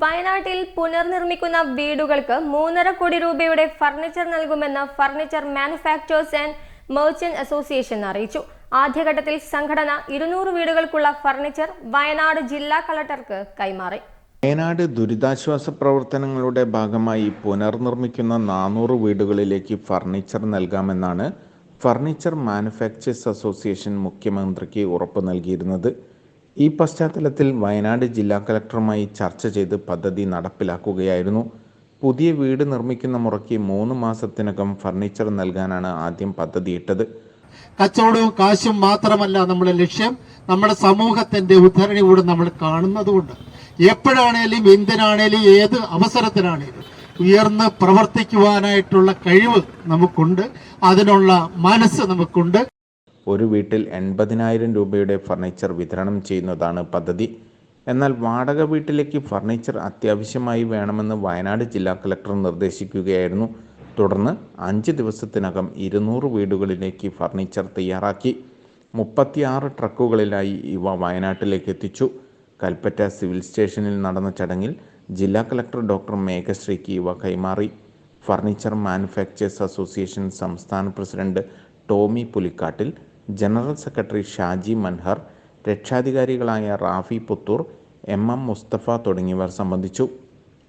വയനാട്ടിൽ പുനർനിർമ്മിക്കുന്ന വീടുകൾക്ക് മൂന്നര കോടി രൂപയുടെ ഫർണിച്ചർ നൽകുമെന്ന് furniture manufacturers and merchant association അറിയിച്ചു. ആദ്യഘട്ടത്തിൽ സംഘടന ഇരുന്നൂറ് വീടുകൾക്കുള്ള ഫർണിച്ചർ വയനാട് ജില്ലാ കളക്ടർക്ക് കൈമാറി. വയനാട് ദുരിതാശ്വാസ പ്രവർത്തനങ്ങളുടെ ഭാഗമായി പുനർനിർമ്മിക്കുന്ന നാനൂറ് വീടുകളിലേക്ക് ഫർണിച്ചർ നൽകാമെന്നാണ് ഫർണിച്ചർ മാനുഫാക്ചേഴ്സ് അസോസിയേഷൻ മുഖ്യമന്ത്രിക്ക് ഉറപ്പ് നൽകിയിരുന്നത്. ഈ പശ്ചാത്തലത്തിൽ വയനാട് ജില്ലാ കലക്ടറുമായി ചർച്ച ചെയ്ത് പദ്ധതി നടപ്പിലാക്കുകയായിരുന്നു. പുതിയ വീട് നിർമ്മിക്കുന്ന മുറയ്ക്ക് മൂന്ന് മാസത്തിനകം ഫർണിച്ചർ നൽകാനാണ് ആദ്യം പദ്ധതിയിട്ടത്. കച്ചവടവും കാശും മാത്രമല്ല നമ്മുടെ ലക്ഷ്യം. നമ്മുടെ സമൂഹത്തിന്റെ ഉദ്ധരണി കൂടെ നമ്മൾ കാണുന്നതുകൊണ്ട് എപ്പോഴാണേലും എന്തിനാണേലും ഏത് അവസരത്തിനാണേലും ഉയർന്ന് പ്രവർത്തിക്കുവാനായിട്ടുള്ള കഴിവ് നമുക്കുണ്ട്. അതിനുള്ള മനസ്സ് നമുക്കുണ്ട്. ഒരു വീട്ടിൽ എൺപതിനായിരം രൂപയുടെ ഫർണിച്ചർ വിതരണം ചെയ്യുന്നതാണ് പദ്ധതി. എന്നാൽ വാടക വീട്ടിലേക്ക് ഫർണിച്ചർ അത്യാവശ്യമായി വേണമെന്ന് വയനാട് ജില്ലാ കളക്ടർ നിർദ്ദേശിക്കുകയായിരുന്നു. തുടർന്ന് അഞ്ച് ദിവസത്തിനകം ഇരുന്നൂറ് വീടുകളിലേക്ക് ഫർണിച്ചർ തയ്യാറാക്കി. മുപ്പത്തിയാറ് ട്രക്കുകളിലായി ഇവ വയനാട്ടിലേക്ക് എത്തിച്ചു. കൽപ്പറ്റ സിവിൽ സ്റ്റേഷനിൽ നടന്ന ചടങ്ങിൽ ജില്ലാ കളക്ടർ ഡോക്ടർ മേഘശ്രീക്ക് ഇവ കൈമാറി. ഫർണിച്ചർ മാനുഫാക്ചേഴ്സ് അസോസിയേഷൻ സംസ്ഥാന president Tomy Pulikkattil general secretary Shaji Manhar രക്ഷാധികാരികളായ Rafi Puthur M M Mustafa തുടങ്ങിയവർ സംബന്ധിച്ചു.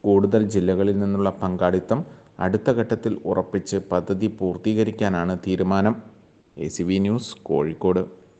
കൂടുതൽ ജില്ലകളിൽ നിന്നുള്ള പങ്കാളിത്തം അടുത്ത ഘട്ടത്തിൽ ഉറപ്പിച്ച് പദ്ധതി പൂർത്തീകരിക്കാനാണ് തീരുമാനം. A news Kozhikode.